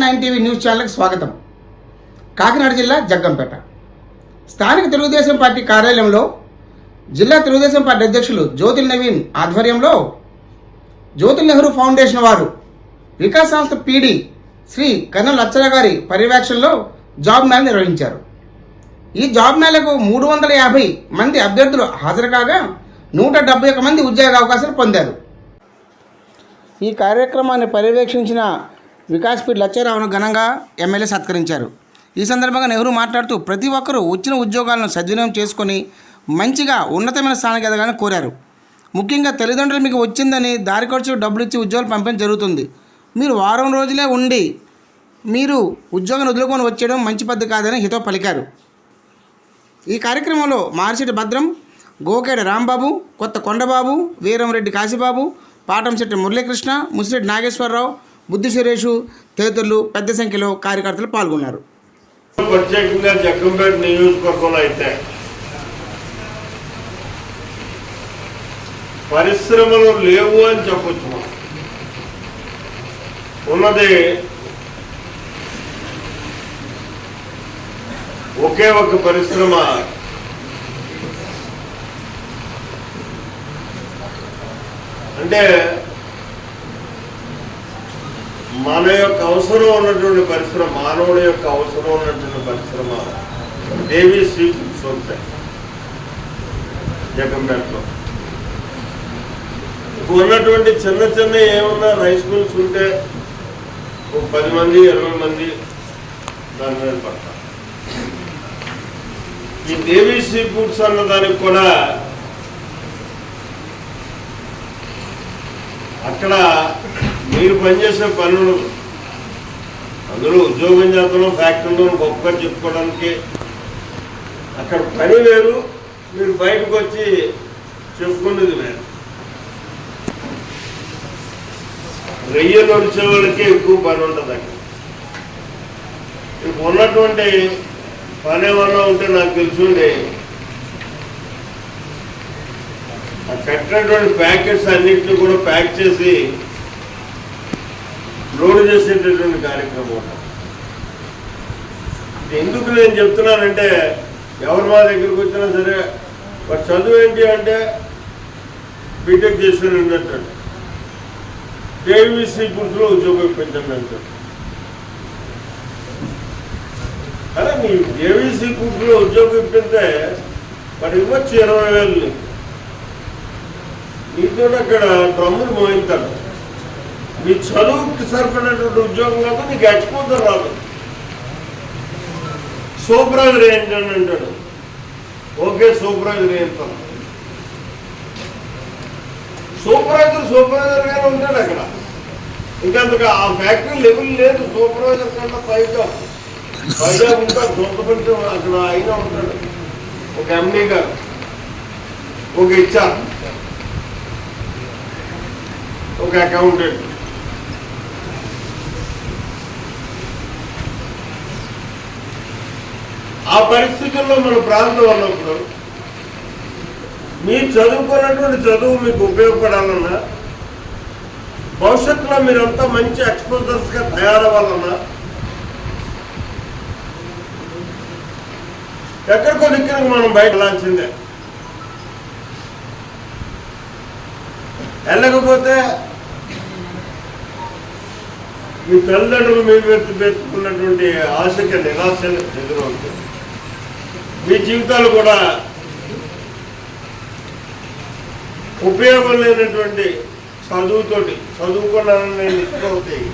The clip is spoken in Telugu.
నైన్ టీవీ న్యూస్ స్వాగతం. కాకినాడ జిల్లా జగ్గంపేట. స్థానిక తెలుగుదేశం పార్టీ కార్యాలయంలో జిల్లా తెలుగుదేశం పార్టీ అధ్యక్షులు జ్యోతిల్ నవీన్ ఆధ్వర్యంలో జ్యోతిల్ నెహ్రూ ఫౌండేషన్ వారు వికాస్ సంస్థ పీడీ శ్రీ కన్నల్ అచ్చల గారి పర్యవేక్షణలో జాబ్ మేళ నిర్వహించారు. ఈ జాబ్ మేళకు మూడు వందల యాభై మంది అభ్యర్థులు హాజరు కాగా నూట డెబ్బై ఒక మంది ఉద్యోగ అవకాశాలు పొందారు. ఈ కార్యక్రమాన్ని పర్యవేక్షించిన వికాస్పీడ్ లచ్చారావును ఘనంగా ఎమ్మెల్యే సత్కరించారు. ఈ సందర్భంగా నెహ్రూ మాట్లాడుతూ ప్రతి ఒక్కరూ వచ్చిన ఉద్యోగాలను సద్వినియోగం చేసుకొని మంచిగా ఉన్నతమైన స్థానానికి ఎదగాలని కోరారు. ముఖ్యంగా తల్లిదండ్రులు మీకు వచ్చిందని దారి ఖర్చు డబ్బులు ఇచ్చి ఉద్యోగాలు పంపడం జరుగుతుంది. మీరు వారం రోజులే ఉండి మీరు ఉద్యోగం వదులుకొని వచ్చేయడం మంచి పద్ధతి కాదని హితో పలికారు. ఈ కార్యక్రమంలో మార్చిటి భద్రం గోకేడ రాంబాబు కొత్త కొండబాబు వీరంరెడ్డి కాశీబాబు పాటంశెట్టి మురళీకృష్ణ ముసిరెడ్డి నాగేశ్వరరావు బుద్ధి సురేషు తదితరులు పెద్ద సంఖ్యలో కార్యకర్తలు పాల్గొన్నారు ప్రత్యేకంగా జగ్గంపేట నియోజకవర్గంలో అయితే పరిశ్రమలు లేవు అని చెప్పొచ్చు మనం. ఉన్నది ఒకే ఒక పరిశ్రమ అంటే మన యొక్క అవసరం ఉన్నటువంటి పరిశ్రమ మానవుడి యొక్క అవసరం ఉన్నటువంటి పరిశ్రమ దేవీ శ్రీ సొంతాయి జగంపేటలో ఉన్నటువంటి చిన్న చిన్న ఏమన్నా రైస్ మిల్స్ ఉంటే ఒక పది మంది ఇరవై మంది దాని మీద పడతారు. ఈ దేవి సీ ఫుడ్స్ అన్న దానికి కూడా అక్కడ మీరు పనిచేసే పనులు అందులో ఉద్యోగం చేస్తున్నాం ఫ్యాక్టరీలో గొప్పగా చెప్పుకోవడానికి అక్కడ పని వేరు మీరు బయటకు వచ్చి చెప్పుకునేది వేరు. రొయ్యలు వచ్చే వాళ్ళకి ఎక్కువ పని ఉంటుంది అక్కడ. ఇప్పుడు ఉన్నటువంటి పని ఏమన్నా ఉంటే నాకు తెలుసుండి ఆ కట్టినటువంటి ప్యాకెట్స్ అన్నింటినీ కూడా ప్యాక్ చేసి లోడ్ చేసేటటువంటి కార్యక్రమం ఎందుకు నేను చెప్తున్నానంటే ఎవరు మా దగ్గరికి వచ్చినా సరే వాడు చదువు ఏంటి అంటే బీటెక్ చేసిన అంటాడు. కేవీసీ గుర్తులో ఉద్యోగం ఇప్పించండి అంటాడు. అదే మీ ఏవీసీ పురుషులు ఉద్యోగం ఇప్పితే వాడు ఇవ్వచ్చు ఇరవై వేలు నీకు. అక్కడ డ్రమ్ములు మోయిస్తాడు మీ చదువుకి సరిపడినటువంటి ఉద్యోగం కాదు నీకు ఎక్స్పోజర్ రాదు. సూపర్వైజర్ ఏంటని అంటాడు. ఓకే సూపర్వైజర్ ఏంటాను. సూపర్వైజర్ సూపర్వైజర్ గానే ఉంటాడు అక్కడ. ఇంకంతకు ఆ ఫ్యాక్టరీ లెవెల్ లేదు సూపర్వైజర్ కన్నా పైగా పైగా ఉంటాడు సొంత అక్కడ అయినా ఉంటాడు. ఒక ఎండీ గారు ఒక ఇచ్చారు ఒక అకౌంటెంట్ ఆ పరిస్థితుల్లో మన ప్రాంతం ఉన్నప్పుడు మీరు చదువుకున్నటువంటి చదువు మీకు ఉపయోగపడాలన్నా భవిష్యత్తులో మీరంతా మంచి ఎక్స్పోజర్స్గా తయారవ్వాలన్నా ఎక్కడికో దిక్కునకు మనం బయట వెళ్ళాల్సిందే. వెళ్ళకపోతే మీ తల్లిదండ్రులు మీ వ్యక్తి పెట్టుకున్నటువంటి ఆశకి నిరాశ ఎదురవుతుంది మీ జీవితాలు కూడా ఉపయోగం లేనటువంటి చదువుతోటి చదువుకున్నానని నిష్పవుతాయి